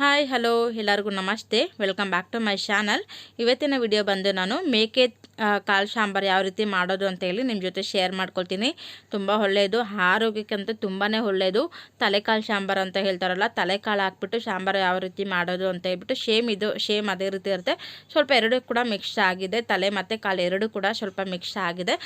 Hi hello ಎಲ್ಲರಿಗೂ ನಮಸ್ತೆ. Welcome back to my channel ಇವತ್ತಿನ ವಿಡಿಯೋ ಬಂದು ನಾನು ಮೇಕೆ ಕಾಲು ಸಾಂಬಾರು ಯಾವ ರೀತಿ ಮಾಡೋದು ಅಂತ ಹೇಳಿ ನಿಮ್ಮ ಜೊತೆ ಶೇರ್ ಮಾಡ್ಕೊಳ್ತೀನಿ. ತುಂಬ ಒಳ್ಳೆಯದು ಆರೋಗ್ಯಕ್ಕಂತೂ ತುಂಬಾ ಒಳ್ಳೆಯದು ತಲೆಕಾಳು ಸಾಂಬಾರು ಅಂತ ಹೇಳ್ತಾರಲ್ಲ, ತಲೆಕಾಳು ಹಾಕ್ಬಿಟ್ಟು ಸಾಂಬಾರು ಯಾವ ರೀತಿ ಮಾಡೋದು ಅಂತ ಹೇಳ್ಬಿಟ್ಟು ಶೇಮ್ ಇದು ಶೇಮ್ ಅದೇ ರೀತಿ ಇರುತ್ತೆ. ಸ್ವಲ್ಪ ಎರಡೂ ಕೂಡ ಮಿಕ್ಸ್ ಆಗಿದೆ. ತಲೆ ಮತ್ತು ಕಾಲು ಎರಡೂ ಕೂಡ ಸ್ವಲ್ಪ ಮಿಕ್ಸ್ ಆಗಿದೆ.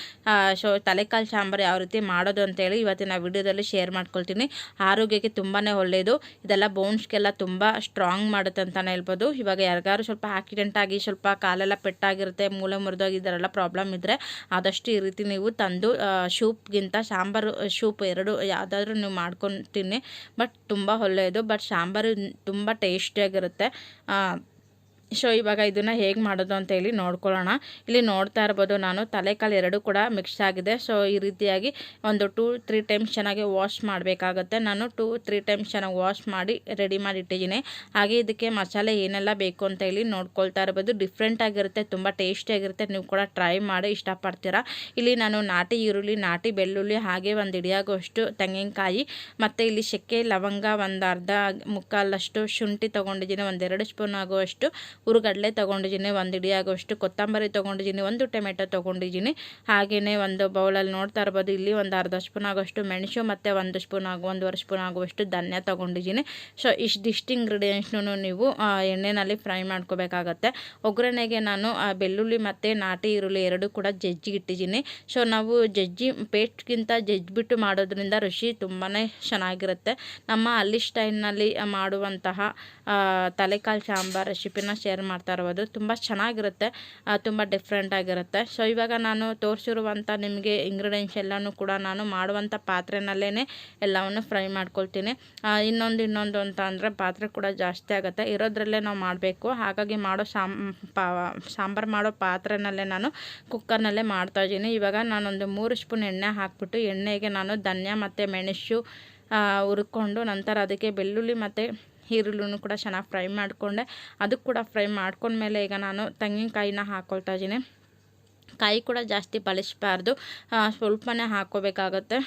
ಸೊ ತಲೆಕಾಳು ಸಾಂಬಾರು ಯಾವ ರೀತಿ ಮಾಡೋದು ಅಂತೇಳಿ ಇವತ್ತಿನ ವಿಡಿಯೋದಲ್ಲಿ ಶೇರ್ ಮಾಡ್ಕೊಳ್ತೀನಿ. ಆರೋಗ್ಯಕ್ಕೆ ತುಂಬಾ ಒಳ್ಳೆಯದು ಇದೆಲ್ಲ ಬೋನ್ಸ್ಗೆಲ್ಲ ತುಂಬ ಸ್ಟ್ರಾಂಗ್ ಮಾಡುತ್ತೆ ಅಂತಲೇ ಹೇಳ್ಬೋದು. ಇವಾಗ ಯಾರಿಗಾರು ಸ್ವಲ್ಪ ಆಕ್ಸಿಡೆಂಟ್ ಆಗಿ ಸ್ವಲ್ಪ ಕಾಲೆಲ್ಲ ಪೆಟ್ಟಾಗಿರುತ್ತೆ, ಮೂಳೆ ಮುರಿದೋಗಿದ್ದಾರೆಲ್ಲ ಪ್ರಾಬ್ಲಮ್ ಇದ್ದರೆ ಆದಷ್ಟು ಈ ರೀತಿ ನೀವು ತಂದು ಶೂಪ್ಗಿಂತ ಸಾಂಬಾರು ಶೂಪ್ ಎರಡು ಯಾವುದಾದ್ರೂ ನೀವು ಮಾಡ್ಕೊತೀನಿ ಬಟ್ ತುಂಬ ಒಳ್ಳೆಯದು. ಬಟ್ ಸಾಂಬಾರು ತುಂಬ ಟೇಸ್ಟಿಯಾಗಿರುತ್ತೆ ಸೊ ಇವಾಗ ಇದನ್ನು ಹೇಗೆ ಮಾಡೋದು ಅಂತ ಹೇಳಿ ನೋಡ್ಕೊಳ್ಳೋಣ. ಇಲ್ಲಿ ನೋಡ್ತಾ ಇರ್ಬೋದು ನಾನು ತಲೆಕಾಲು ಎರಡು ಕೂಡ ಮಿಕ್ಸ್ ಆಗಿದೆ. ಸೊ ಈ ರೀತಿಯಾಗಿ ಒಂದು ಟೂ ತ್ರೀ ಟೈಮ್ಸ್ ಚೆನ್ನಾಗಿ ವಾಶ್ ಮಾಡಬೇಕಾಗತ್ತೆ. ನಾನು ಟೂ ತ್ರೀ ಟೈಮ್ಸ್ ಚೆನ್ನಾಗಿ ವಾಶ್ ಮಾಡಿ ರೆಡಿ ಮಾಡಿ ಇಟ್ಟಿದ್ದೀನಿ. ಹಾಗೆ ಇದಕ್ಕೆ ಮಸಾಲೆ ಏನೆಲ್ಲ ಬೇಕು ಅಂತ ಹೇಳಿ ನೋಡ್ಕೊಳ್ತಾ ಇರ್ಬೋದು. ಡಿಫ್ರೆಂಟ್ ಆಗಿರುತ್ತೆ, ತುಂಬ ಟೇಸ್ಟಿಯಾಗಿರುತ್ತೆ ನೀವು ಕೂಡ ಟ್ರೈ ಮಾಡಿ ಇಷ್ಟಪಡ್ತೀರಾ. ಇಲ್ಲಿ ನಾನು ನಾಟಿ ಈರುಳ್ಳಿ, ನಾಟಿ ಬೆಳ್ಳುಳ್ಳಿ, ಹಾಗೆ ಒಂದು ಹಿಡಿಯಾಗುವಷ್ಟು ತೆಂಗಿನಕಾಯಿ, ಮತ್ತು ಇಲ್ಲಿ ಚಕ್ಕೆ ಲವಂಗ ಒಂದು ಅರ್ಧ ಮುಕ್ಕಾಲಷ್ಟು ಶುಂಠಿ ತೊಗೊಂಡಿದ್ದೀನಿ. ಒಂದೆರಡು ಸ್ಪೂನ್ ಆಗುವಷ್ಟು ಹುರುಗಡಲೆ ತೊಗೊಂಡಿದ್ದೀನಿ, ಒಂದು ಹಿಡಿ ಆಗೋಷ್ಟು ಕೊತ್ತಂಬರಿ ತೊಗೊಂಡಿದ್ದೀನಿ, ಒಂದು ಟೊಮೆಟೊ ತೊಗೊಂಡಿದ್ದೀನಿ. ಹಾಗೆಯೇ ಒಂದು ಬೌಲಲ್ಲಿ ನೋಡ್ತಾ ಇರ್ಬೋದು, ಇಲ್ಲಿ ಒಂದು ಅರ್ಧ ಸ್ಪೂನ್ ಆಗೋಷ್ಟು ಮೆಣಸು ಮತ್ತು ಒಂದು ಸ್ಪೂನ್ ಆಗು, ಒಂದೂವರೆ ಸ್ಪೂನ್ ಆಗುವಷ್ಟು ಧನ್ಯ ತೊಗೊಂಡಿದ್ದೀನಿ. ಸೊ ಇಷ್ಟಿಷ್ಟು ಇಂಗ್ರೀಡಿಯೆಂಟ್ಸ್ನು ನೀವು ಎಣ್ಣೆನಲ್ಲಿ ಫ್ರೈ ಮಾಡ್ಕೋಬೇಕಾಗತ್ತೆ. ಒಗ್ಗರಣೆಗೆ ನಾನು ಬೆಳ್ಳುಳ್ಳಿ ಮತ್ತು ನಾಟಿ ಈರುಳ್ಳಿ ಎರಡು ಕೂಡ ಜಜ್ಜಿ ಇಟ್ಟಿದ್ದೀನಿ. ಸೊ ನಾವು ಜಜ್ಜಿ, ಪೇಸ್ಟ್ಗಿಂತ ಜಜ್ಜಿಬಿಟ್ಟು ಮಾಡೋದ್ರಿಂದ ರುಚಿ ತುಂಬಾ ಚೆನ್ನಾಗಿರುತ್ತೆ. ನಮ್ಮ ಅಲ್ಲಿ ಸ್ಟೈಲ್ನಲ್ಲಿ ಮಾಡುವಂತಹ ತಲೆಕಾಲು ಸಾಂಬಾರು ರೆಸಿಪಿನ ಶೇರ್ ಮಾಡ್ತಾ ಇರ್ಬೋದು ತುಂಬ ಚೆನ್ನಾಗಿರುತ್ತೆ. ತುಂಬ ಡಿಫ್ರೆಂಟ್ ಆಗಿರುತ್ತೆ. ಸೊ ಇವಾಗ ನಾನು ತೋರಿಸಿರುವಂಥ ನಿಮಗೆ ಇಂಗ್ರೀಡಿಯೆಂಟ್ಸ್ ಎಲ್ಲನೂ ಕೂಡ ನಾನು ಮಾಡುವಂಥ ಪಾತ್ರೆನಲ್ಲೇ ಎಲ್ಲವನ್ನು ಫ್ರೈ ಮಾಡ್ಕೊಳ್ತೀನಿ. ಇನ್ನೊಂದು ಇನ್ನೊಂದು ಅಂತ ಅಂದರೆ ಪಾತ್ರೆ ಕೂಡ ಜಾಸ್ತಿ ಆಗುತ್ತೆ. ಇರೋದ್ರಲ್ಲೇ ನಾವು ಮಾಡಬೇಕು. ಹಾಗಾಗಿ ಮಾಡೋ ಸಾಂಬಾರು ಮಾಡೋ ಪಾತ್ರೆನಲ್ಲೇ ನಾನು ಕುಕ್ಕರ್ನಲ್ಲೇ ಮಾಡ್ತಾ ಇದ್ದೀನಿ. ಇವಾಗ ನಾನೊಂದು ಮೂರು ಸ್ಪೂನ್ ಎಣ್ಣೆ ಹಾಕ್ಬಿಟ್ಟು ಎಣ್ಣೆಗೆ ನಾನು ಧನ್ಯ ಮತ್ತು ಮೆಣಸು ಹುರ್ಕೊಂಡು ನಂತರ ಅದಕ್ಕೆ ಬೆಳ್ಳುಳ್ಳಿ ಮತ್ತು ಈರುಳ್ಳಿನೂ ಕೂಡ ಚೆನ್ನಾಗಿ ಫ್ರೈ ಮಾಡಿಕೊಂಡೆ. ಅದಕ್ಕೆ ಕೂಡ ಫ್ರೈ ಮಾಡ್ಕೊಂಡ್ಮೇಲೆ ಈಗ ನಾನು ತೆಂಗಿನಕಾಯಿನ ಹಾಕ್ಕೊಳ್ತಾ ಇದ್ದೀನಿ. ಕಾಯಿ ಕೂಡ ಜಾಸ್ತಿ ಬಳಸಬಾರ್ದು. ಸ್ವಲ್ಪನೇ ಹಾಕ್ಕೋಬೇಕಾಗತ್ತೆ.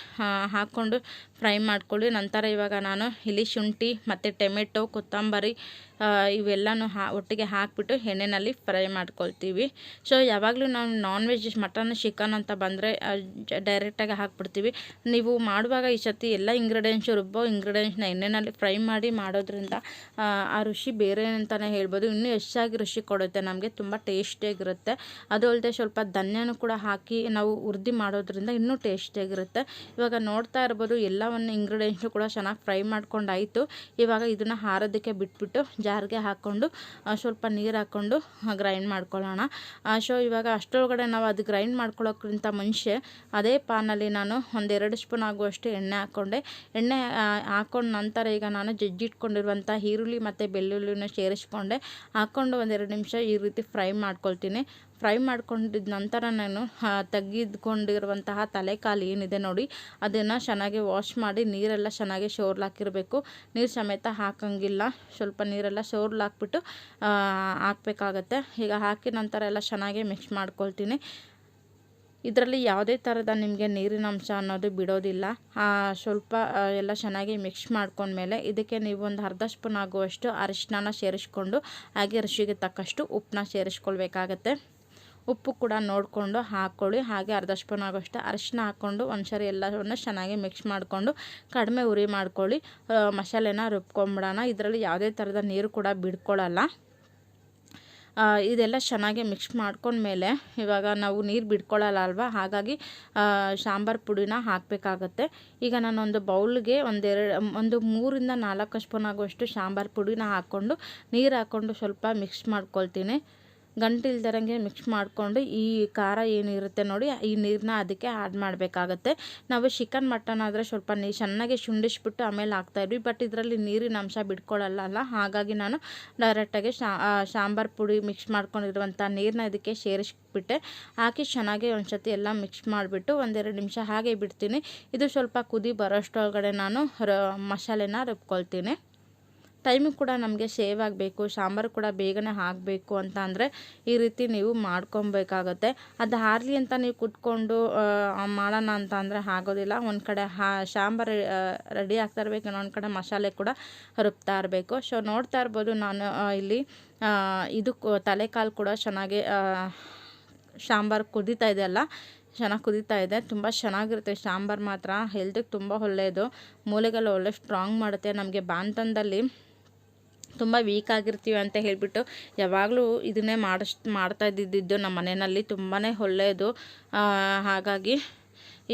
ಹಾಕ್ಕೊಂಡು ಫ್ರೈ ಮಾಡ್ಕೊಳ್ಳಿ. ನಂತರ ಇವಾಗ ನಾನು ಇಲ್ಲಿ ಶುಂಠಿ ಮತ್ತು ಟೊಮೆಟೊ ಕೊತ್ತಂಬರಿ ಇವೆಲ್ಲನೂ ಹಾ ಒಟ್ಟಿಗೆ ಹಾಕಿಬಿಟ್ಟು ಎಣ್ಣೆಯಲ್ಲಿ ಫ್ರೈ ಮಾಡ್ಕೊಳ್ತೀವಿ. ಸೊ ಯಾವಾಗಲೂ ನಾವು ನಾನ್ ವೆಜ್ ಮಟನ್ ಚಿಕನ್ ಅಂತ ಬಂದರೆ ಡೈರೆಕ್ಟಾಗಿ ಹಾಕ್ಬಿಡ್ತೀವಿ. ನೀವು ಮಾಡುವಾಗ ಈ ಸತಿ ಎಲ್ಲ ಇಂಗ್ರೀಡಿಯೆಂಟ್ಸು ರುಬ್ಬೋ ಇಂಗ್ರೀಡಿಯೆಂಟ್ಸ್ನ ಎಣ್ಣೆಯಲ್ಲಿ ಫ್ರೈ ಮಾಡಿ ಮಾಡೋದ್ರಿಂದ ಆ, ರುಚಿ ಬೇರೆ ಅಂತಲೇ ಹೇಳ್ಬೋದು. ಇನ್ನೂ ಹೆಚ್ಚಾಗಿ ರುಚಿ ಕೊಡುತ್ತೆ ನಮಗೆ ತುಂಬ ಟೇಸ್ಟಿಯಾಗಿರುತ್ತೆ ಅದು ಅಲ್ಲದೆ ಸ್ವಲ್ಪ ಧನ್ಯನೂ ಕೂಡ ಹಾಕಿ ನಾವು ಉರ್ದಿ ಮಾಡೋದ್ರಿಂದ ಇನ್ನೂ ಟೇಸ್ಟಿಯಾಗಿರುತ್ತೆ ಇವಾಗ ನೋಡ್ತಾ ಇರ್ಬೋದು ಎಲ್ಲವನ್ನು ಇಂಗ್ರೀಡಿಯೆಂಟ್ಸು ಕೂಡ ಚೆನ್ನಾಗಿ ಫ್ರೈ ಮಾಡ್ಕೊಂಡಾಯಿತು. ಇವಾಗ ಇದನ್ನು ಹಾರೋದಕ್ಕೆ ಬಿಟ್ಬಿಟ್ಟು ಜಾರಿಗೆ ಹಾಕ್ಕೊಂಡು ಸ್ವಲ್ಪ ನೀರು ಹಾಕ್ಕೊಂಡು ಗ್ರೈಂಡ್ ಮಾಡ್ಕೊಳ್ಳೋಣ. ಸೊ ಇವಾಗ ಅಷ್ಟರೊಳಗಡೆ ನಾವು ಅದು ಗ್ರೈಂಡ್ ಮಾಡ್ಕೊಳ್ಳೋಕ್ಕಿಂತ ಮುಂಚೆ ಅದೇ ಪಾನಲ್ಲಿ ನಾನು ಒಂದೆರಡು ಸ್ಪೂನ್ ಆಗುವಷ್ಟು ಎಣ್ಣೆ ಹಾಕ್ಕೊಂಡೆ. ಎಣ್ಣೆ ಹಾಕ್ಕೊಂಡ ನಂತರ ಈಗ ನಾನು ಜಜ್ಜಿಟ್ಕೊಂಡಿರುವಂಥ ಈರುಳ್ಳಿ ಮತ್ತು ಬೆಳ್ಳುಳ್ಳಿನ ಸೇರಿಸ್ಕೊಂಡೆ. ಹಾಕ್ಕೊಂಡು ಒಂದೆರಡು ನಿಮಿಷ ಈ ರೀತಿ ಫ್ರೈ ಮಾಡ್ಕೊಳ್ತೀನಿ. ಫ್ರೈ ಮಾಡ್ಕೊಂಡಿದ್ದ ನಂತರ ನಾನು ತೆಗೆದುಕೊಂಡಿರುವಂತಹ ತಲೆಕಾಲು ಏನಿದೆ ನೋಡಿ, ಅದನ್ನು ಚೆನ್ನಾಗಿ ವಾಶ್ ಮಾಡಿ ನೀರೆಲ್ಲ ಚೆನ್ನಾಗಿ ಶೋರ್ಲಾಕಿರಬೇಕು. ನೀರು ಸಮೇತ ಹಾಕಂಗಿಲ್ಲ. ಸ್ವಲ್ಪ ನೀರೆಲ್ಲ ಶೋರ್ಲಾಕ್ಬಿಟ್ಟು ಹಾಕ್ಬಿಟ್ಟು ಹಾಕಬೇಕಾಗತ್ತೆ. ಈಗ ಹಾಕಿ ನಂತರ ಎಲ್ಲ ಚೆನ್ನಾಗಿ ಮಿಕ್ಸ್ ಮಾಡ್ಕೊಳ್ತೀನಿ. ಇದರಲ್ಲಿ ಯಾವುದೇ ಥರದ ನಿಮಗೆ ನೀರಿನ ಅಂಶ ಅನ್ನೋದು ಬಿಡೋದಿಲ್ಲ. ಸ್ವಲ್ಪ ಎಲ್ಲ ಚೆನ್ನಾಗಿ ಮಿಕ್ಸ್ ಮಾಡ್ಕೊಂಡ್ಮೇಲೆ ಇದಕ್ಕೆ ನೀವು ಒಂದು ಅರ್ಧ ಸ್ಪೂನ್ ಆಗುವಷ್ಟು ಅರಿಶಿನ ಸೇರಿಸ್ಕೊಂಡು, ಹಾಗೆ ರುಚಿಗೆ ತಕ್ಕಷ್ಟು ಉಪ್ಪನ್ನ ಸೇರಿಸ್ಕೊಳ್ಬೇಕಾಗತ್ತೆ. ಉಪ್ಪು ಕೂಡ ನೋಡಿಕೊಂಡು ಹಾಕ್ಕೊಳ್ಳಿ ಹಾಗೆ ಅರ್ಧ ಸ್ಪೂನ್ ಆಗೋಷ್ಟು ಅರಿಶಿನ ಹಾಕ್ಕೊಂಡು ಒಂದ್ಸರಿ ಎಲ್ಲವನ್ನು ಚೆನ್ನಾಗಿ ಮಿಕ್ಸ್ ಮಾಡಿಕೊಂಡು ಕಡಿಮೆ ಉರಿ ಮಾಡ್ಕೊಳ್ಳಿ. ಮಸಾಲೆನ ರುಬ್ಕೊಂಬಿಡೋಣ. ಇದರಲ್ಲಿ ಯಾವುದೇ ಥರದ ನೀರು ಕೂಡ ಬಿಡ್ಕೊಳ್ಳಲ್ಲ. ಇದೆಲ್ಲ ಚೆನ್ನಾಗಿ ಮಿಕ್ಸ್ ಮಾಡ್ಕೊಂಡ್ಮೇಲೆ ಇವಾಗ ನಾವು ನೀರು ಬಿಡ್ಕೊಳ್ಳಲ್ಲ ಅಲ್ವಾ? ಹಾಗಾಗಿ ಸಾಂಬಾರು ಪುಡಿನ ಹಾಕಬೇಕಾಗತ್ತೆ. ಈಗ ನಾನೊಂದು ಬೌಲ್ಗೆ ಒಂದೆರಡು ಒಂದು ಮೂರಿಂದ ನಾಲ್ಕು ಸ್ಪೂನ್ ಆಗುವಷ್ಟು ಸಾಂಬಾರು ಪುಡಿನ ಹಾಕ್ಕೊಂಡು ನೀರು ಹಾಕ್ಕೊಂಡು ಸ್ವಲ್ಪ ಮಿಕ್ಸ್ ಮಾಡ್ಕೊಳ್ತೀನಿ. ಗಂಟಿಲ್ದಿರಂಗೆ ಮಿಕ್ಸ್ ಮಾಡಿಕೊಂಡು ಈ ಖಾರ ಏನಿರುತ್ತೆ ನೋಡಿ, ಈ ನೀರನ್ನ ಅದಕ್ಕೆ ಆ್ಯಡ್ ಮಾಡಬೇಕಾಗತ್ತೆ. ನಾವು ಚಿಕನ್ ಮಟನ್ ಆದರೆ ಸ್ವಲ್ಪ ನೀ ಚೆನ್ನಾಗಿ ಶುಂಡಿಸ್ಬಿಟ್ಟು ಆಮೇಲೆ ಹಾಕ್ತಾಯಿದ್ವಿ ಬಟ್ ಇದರಲ್ಲಿ ನೀರಿನ ಅಂಶ ಬಿಟ್ಕೊಳ್ಳಲ್ಲ ಅಲ್ಲ. ಹಾಗಾಗಿ ನಾನು ಡೈರೆಕ್ಟಾಗಿ ಸಾಂಬಾರು ಪುಡಿ ಮಿಕ್ಸ್ ಮಾಡ್ಕೊಂಡಿರುವಂಥ ನೀರನ್ನ ಇದಕ್ಕೆ ಸೇರಿಸ್ಬಿಟ್ಟೆ. ಹಾಕಿ ಚೆನ್ನಾಗಿ ಒಂದ್ಸತಿ ಎಲ್ಲ ಮಿಕ್ಸ್ ಮಾಡಿಬಿಟ್ಟು ಒಂದೆರಡು ನಿಮಿಷ ಹಾಗೆ ಬಿಡ್ತೀನಿ. ಇದು ಸ್ವಲ್ಪ ಕುದಿ ಬರೋಷ್ಟೊಳಗಡೆ ನಾನು ಮಸಾಲೆನ ರುಬ್ಕೊಳ್ತೀನಿ. ಟೈಮು ಕೂಡ ನಮಗೆ ಶೇವ್ ಆಗಬೇಕು, ಸಾಂಬಾರು ಕೂಡ ಬೇಗನೆ ಆಗಬೇಕು ಅಂತ ಅಂದರೆ ಈ ರೀತಿ ನೀವು ಮಾಡ್ಕೊಬೇಕಾಗತ್ತೆ. ಅದು ಹಾರಲಿ ಅಂತ ನೀವು ಕುತ್ಕೊಂಡು ಮಾಡೋಣ ಅಂತ ಅಂದರೆ ಆಗೋದಿಲ್ಲ. ಒಂದು ಕಡೆ ಹಾ, ಸಾಂಬಾರು ರೆಡಿ ಆಗ್ತಾ ಇರಬೇಕು, ಇನ್ನೊಂದು ಕಡೆ ಮಸಾಲೆ ಕೂಡ ರುಬ್ತಾ ಇರಬೇಕು. ಸೊ ನೋಡ್ತಾ ಇರ್ಬೋದು ನಾನು ಇಲ್ಲಿ ಇದು ತಲೆಕಾಲು ಕೂಡ ಚೆನ್ನಾಗಿ ಸಾಂಬಾರು ಕುದೀತಾ ಇದೆ ಅಲ್ಲ? ಚೆನ್ನಾಗಿ ಕುದೀತಾ ಇದೆ. ತುಂಬ ಚೆನ್ನಾಗಿರುತ್ತೆ ಸಾಂಬಾರು ಮಾತ್ರ. ಹೆಲ್ತಿಗೆ ತುಂಬ ಒಳ್ಳೆಯದು ಮೂಲೆಗೆಲ್ಲ ಒಳ್ಳೆ ಸ್ಟ್ರಾಂಗ್ ಮಾಡುತ್ತೆ. ನಮಗೆ ಬಾಂತನದಲ್ಲಿ ತುಂಬ ವೀಕ್ ಆಗಿರ್ತೀವಿ ಅಂತ ಹೇಳಿಬಿಟ್ಟು ಯಾವಾಗಲೂ ಇದನ್ನೇ ಮಾಡಿಸ್ ಮಾಡ್ತಾ ಇದ್ದಿದ್ದು ನಮ್ಮ ಮನೆಯಲ್ಲಿ ತುಂಬಾ ಒಳ್ಳೆಯದು. ಹಾಗಾಗಿ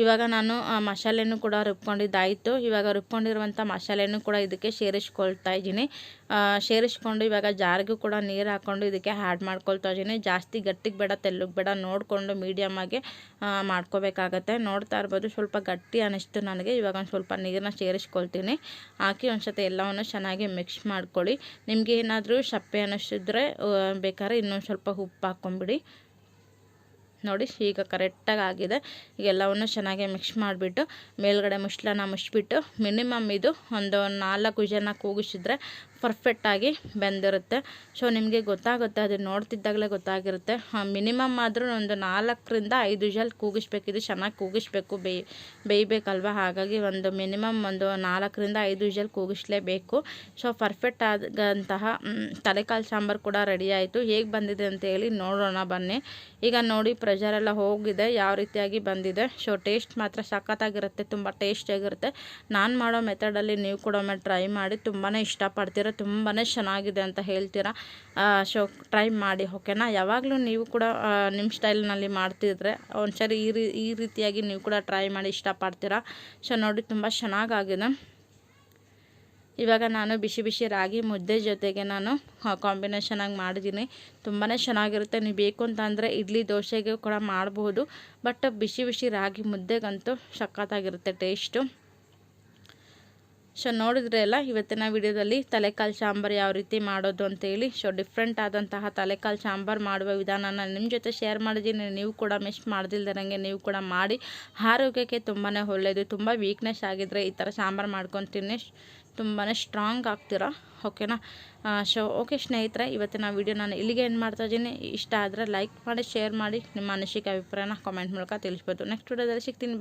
ಇವಾಗ ನಾನು ಮಸಾಲೆನೂ ಕೂಡ ರುಬ್ಕೊಂಡಿದ್ದಾಯಿತು. ಇವಾಗ ರುಬ್ಕೊಂಡಿರುವಂಥ ಮಸಾಲೆನೂ ಕೂಡ ಇದಕ್ಕೆ ಸೇರಿಸ್ಕೊಳ್ತಾ ಇದ್ದೀನಿ. ಸೇರಿಸ್ಕೊಂಡು ಇವಾಗ ಜಾರಿಗೂ ಕೂಡ ನೀರು ಹಾಕ್ಕೊಂಡು ಇದಕ್ಕೆ ಆ್ಯಡ್ ಮಾಡ್ಕೊಳ್ತಾ ಇದ್ದೀನಿ. ಜಾಸ್ತಿ ಗಟ್ಟಿಗೆ ಬೇಡ ತೆಲ್ಲಗೆ ಬೇಡ, ನೋಡಿಕೊಂಡು ಮೀಡಿಯಮ್ಮಾಗಿ ಮಾಡ್ಕೋಬೇಕಾಗತ್ತೆ. ನೋಡ್ತಾ ಇರ್ಬೋದು, ಸ್ವಲ್ಪ ಗಟ್ಟಿ ಅನ್ನಿಸ್ತು ನನಗೆ. ಇವಾಗ ಒಂದು ಸ್ವಲ್ಪ ನೀರನ್ನ ಸೇರಿಸ್ಕೊಳ್ತೀನಿ. ಹಾಕಿ ಒಂದು ಸತಿ ಎಲ್ಲವನ್ನು ಚೆನ್ನಾಗಿ ಮಿಕ್ಸ್ ಮಾಡ್ಕೊಳ್ಳಿ. ನಿಮಗೆ ಏನಾದರೂ ಸಪ್ಪೆ ಅನ್ನಿಸಿದ್ರೆ ಬೇಕಾದ್ರೆ ಇನ್ನೊಂದು ಸ್ವಲ್ಪ ಉಪ್ಪು ಹಾಕ್ಕೊಂಬಿಡಿ ನೋಡಿ, ಈಗ ಕರೆಕ್ಟಾಗಿ ಆಗಿದೆ. ಎಲ್ಲವನ್ನು ಚೆನ್ನಾಗಿ ಮಿಕ್ಸ್ ಮಾಡಿಬಿಟ್ಟು, ಮೇಲ್ಗಡೆ ಮುಚ್ಚಳನ ಮುಚ್ಚಿಬಿಟ್ಟು ಮಿನಿಮಮ್ ಇದು ಒಂದು ನಾಲ್ಕು ಜನ ಕೂಗಿಸಿದ್ರೆ ಪರ್ಫೆಕ್ಟಾಗಿ ಬೆಂದಿರುತ್ತೆ. ಸೊ ನಿಮಗೆ ಗೊತ್ತಾಗುತ್ತೆ, ಅದು ನೋಡ್ತಿದ್ದಾಗಲೇ ಗೊತ್ತಾಗಿರುತ್ತೆ. ಮಿನಿಮಮ್ ಆದರೂ ಒಂದು ನಾಲ್ಕರಿಂದ ಐದು ಜಲ್ ಕೂಗಿಸ್ಬೇಕು ಇದು ಚೆನ್ನಾಗಿ ಕೂಗಿಸ್ಬೇಕು ಬೇಯ್ ಬೇಯಬೇಕಲ್ವ? ಹಾಗಾಗಿ ಒಂದು ಮಿನಿಮಮ್ ಒಂದು ನಾಲ್ಕರಿಂದ ಐದು ಜಲ್ ಕೂಗಿಸ್ಲೇಬೇಕು. ಸೊ ಪರ್ಫೆಕ್ಟ್ ಆದಂತಹ ತಲೆಕಾಲು ಸಾಂಬಾರು ಕೂಡ ರೆಡಿ ಆಯಿತು. ಹೇಗೆ ಬಂದಿದೆ ಅಂತ ಹೇಳಿ ನೋಡೋಣ ಬನ್ನಿ. ಈಗ ನೋಡಿ ಪ್ರೆಷರೆಲ್ಲ ಹೋಗಿದೆ, ಯಾವ ರೀತಿಯಾಗಿ ಬಂದಿದೆ. ಸೊ ಟೇಸ್ಟ್ ಮಾತ್ರ ಸಖತ್ತಾಗಿರುತ್ತೆ, ತುಂಬ ಟೇಸ್ಟಿಯಾಗಿರುತ್ತೆ ನಾನು ಮಾಡೋ ಮೆಥಡಲ್ಲಿ ನೀವು ಕೂಡ ಒಮ್ಮೆ ಟ್ರೈ ಮಾಡಿ ತುಂಬಾ ಇಷ್ಟಪಡ್ತೀರ. ತುಂಬಾ ಚೆನ್ನಾಗಿದೆ ಅಂತ ಹೇಳ್ತೀರಾ? ಸೊ ಟ್ರೈ ಮಾಡಿ ಓಕೆನಾ ಯಾವಾಗಲೂ ನೀವು ಕೂಡ ನಿಮ್ಮ ಸ್ಟೈಲ್ನಲ್ಲಿ ಮಾಡ್ತಿದ್ರೆ ಒಂದ್ಸರಿ ಈ ರೀ, ಈ ರೀತಿಯಾಗಿ ನೀವು ಕೂಡ ಟ್ರೈ ಮಾಡಿ ಇಷ್ಟಪಡ್ತೀರಾ? ಸೊ ನೋಡಿ, ತುಂಬ ಚೆನ್ನಾಗಾಗಿದೆ. ಇವಾಗ ನಾನು ಬಿಸಿ ಬಿಸಿ ರಾಗಿ ಮುದ್ದೆ ಜೊತೆಗೆ ನಾನು ಕಾಂಬಿನೇಷನಾಗಿ ಮಾಡಿದ್ದೀನಿ. ತುಂಬಾ ಚೆನ್ನಾಗಿರುತ್ತೆ. ನೀವು ಬೇಕು ಅಂತ ಅಂದರೆ ಇಡ್ಲಿ ದೋಸೆಗೆ ಕೂಡ ಮಾಡಬಹುದು ಬಟ್ ಬಿಸಿ ಬಿಸಿ ರಾಗಿ ಮುದ್ದೆಗಂತೂ ಸಖತ್ತಾಗಿರುತ್ತೆ ಟೇಸ್ಟು ಸೊ ನೋಡಿದ್ರೆ ಎಲ್ಲ ಇವತ್ತಿನ ವಿಡಿಯೋದಲ್ಲಿ ತಲೆಕಾಲು ಸಾಂಬಾರು ಯಾವ ರೀತಿ ಮಾಡೋದು ಅಂತೇಳಿ. ಸೊ ಡಿಫ್ರೆಂಟ್ ಆದಂತಹ ತಲೆಕಾಲು ಸಾಂಬಾರು ಮಾಡುವ ವಿಧಾನನ ನಿಮ್ಮ ಜೊತೆ ಶೇರ್ ಮಾಡಿದ್ದೀನಿ. ನೀವು ಕೂಡ ಮಿಸ್ ಮಾಡ್ದಿಲ್ದಂಗೆ ನೀವು ಕೂಡ ಮಾಡಿ. ಆರೋಗ್ಯಕ್ಕೆ ತುಂಬಾ ಒಳ್ಳೆಯದು ತುಂಬ ವೀಕ್ನೆಸ್ ಆಗಿದ್ರೆ ಈ ಥರ ಸಾಂಬಾರು ಮಾಡ್ಕೊತೀನಿ. ತುಂಬಾ ಸ್ಟ್ರಾಂಗ್ ಆಗ್ತೀರಾ? ಓಕೆನಾ ಸೊ ಓಕೆ ಸ್ನೇಹಿತರೆ, ಇವತ್ತಿನ ವಿಡಿಯೋ ನಾನು ಇಲ್ಲಿಗೆ ಏನು ಮಾಡ್ತಾ ಇದ್ದೀನಿ. ಇಷ್ಟ ಆದರೆ ಲೈಕ್ ಮಾಡಿ ಶೇರ್ ಮಾಡಿ. ನಿಮ್ಮ ಅನಿಸಿಕೆ, ಅಭಿಪ್ರಾಯನ ಕಾಮೆಂಟ್ ಮೂಲಕ ತಿಳಿಸ್ಬೋದು. ನೆಕ್ಸ್ಟ್ ವಿಡಿಯೋದಲ್ಲಿ ಸಿಗ್ತೀನಿ.